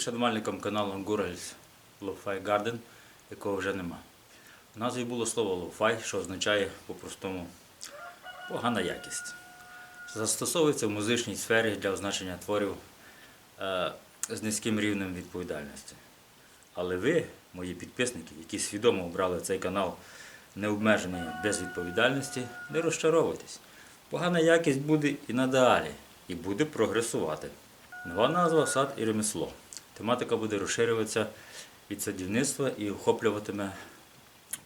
Привіт шанувальникам каналу Gurals Lo-Fi Garden, якого вже нема. В назві було слово Lo-Fi, що означає по-простому погана якість. Застосовується в музичній сфері для означення творів е, з низьким рівнем відповідальності. Але ви, мої підписники, які свідомо обрали цей канал необмежений без відповідальності, не розчаровуйтесь. Погана якість буде і надалі, і буде прогресувати. Нова назва сад і ремесло. Тематика буде розширюватися від садівництва і охоплюватиме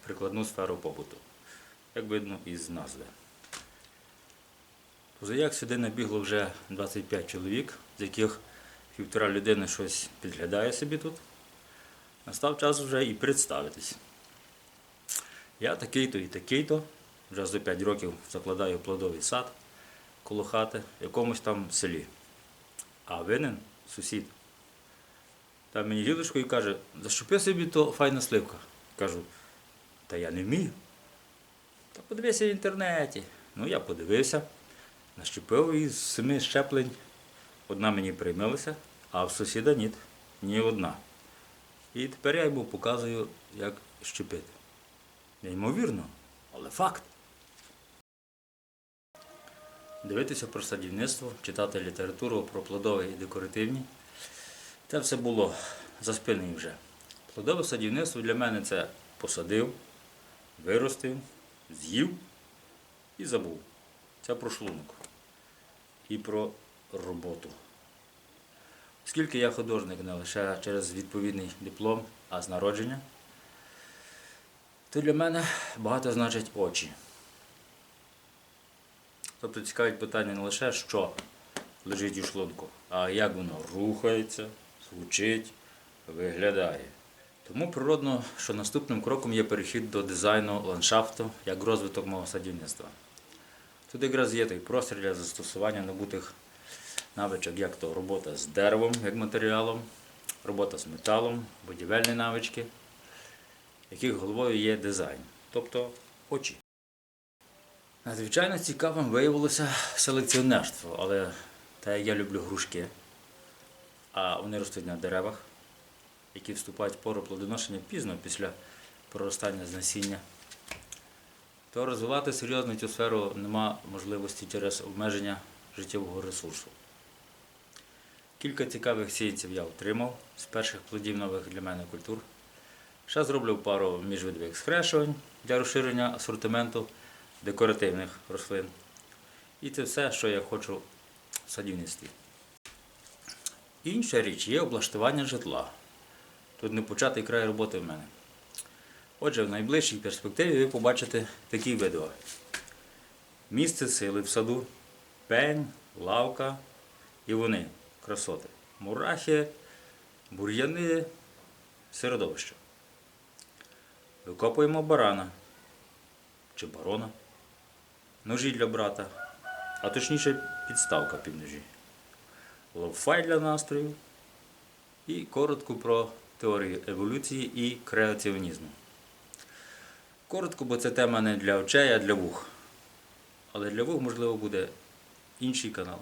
прикладну сферу побуту, як видно із назви. Позаяк сюди набігло вже 25 чоловік, з яких півтора людини щось підглядає собі тут. Настав час вже і представитись. Я такий-то і такий-то, вже за 5 років закладаю плодовий сад коло хати в якомусь там селі. А винен сусід. Там мені дідушко і каже, защупи собі то файна сливка. Кажу, та я не вмію. Та подивися в інтернеті. Ну, я подивився, нащепив і з семи щеплень одна мені приймилася, а в сусіда ні, ні одна. І тепер я йому показую, як щепити. Неймовірно, але факт. Дивитися про садівництво, читати літературу про плодові і декоративні. Це все було за спиною вже. Плодове садівництво для мене це посадив, виростив, з'їв і забув. Це про шлунок і про роботу. Оскільки я художник не лише через відповідний диплом, а з народження, то для мене багато значить очі. Тобто цікавить питання не лише, що лежить у шлунку, а як воно рухається, звучить, виглядає. Тому природно, що наступним кроком є перехід до дизайну ландшафту як розвиток мого садівництва. Тут якраз є той простір для застосування набутих навичок, як то робота з деревом як матеріалом, робота з металом, будівельні навички, яких головою є дизайн, тобто очі. Надзвичайно цікавим виявилося селекціонерство, але те, я люблю грушки, а вони ростуть на деревах, які вступають в пору плодоношення пізно після проростання з насіння, то розвивати серйозно цю сферу нема можливості через обмеження життєвого ресурсу. Кілька цікавих сіянців я отримав з перших плодів нових для мене культур. Ще зроблю пару міжвидових схрещувань для розширення асортименту декоративних рослин. І це все, що я хочу в садівництві. Інша річ є облаштування житла. Тут не початий край роботи в мене. Отже, в найближчій перспективі ви побачите такі види. Місце сили в саду, пень, лавка і вони, красоти. Мурахи, бур'яни, середовище. Викопуємо барана чи барона, ножі для брата, а точніше підставка під ножі, лофай для настрою і коротко про теорію еволюції і креаціонізму. Коротко, бо це тема не для очей, а для вух. Але для вух, можливо, буде інший канал.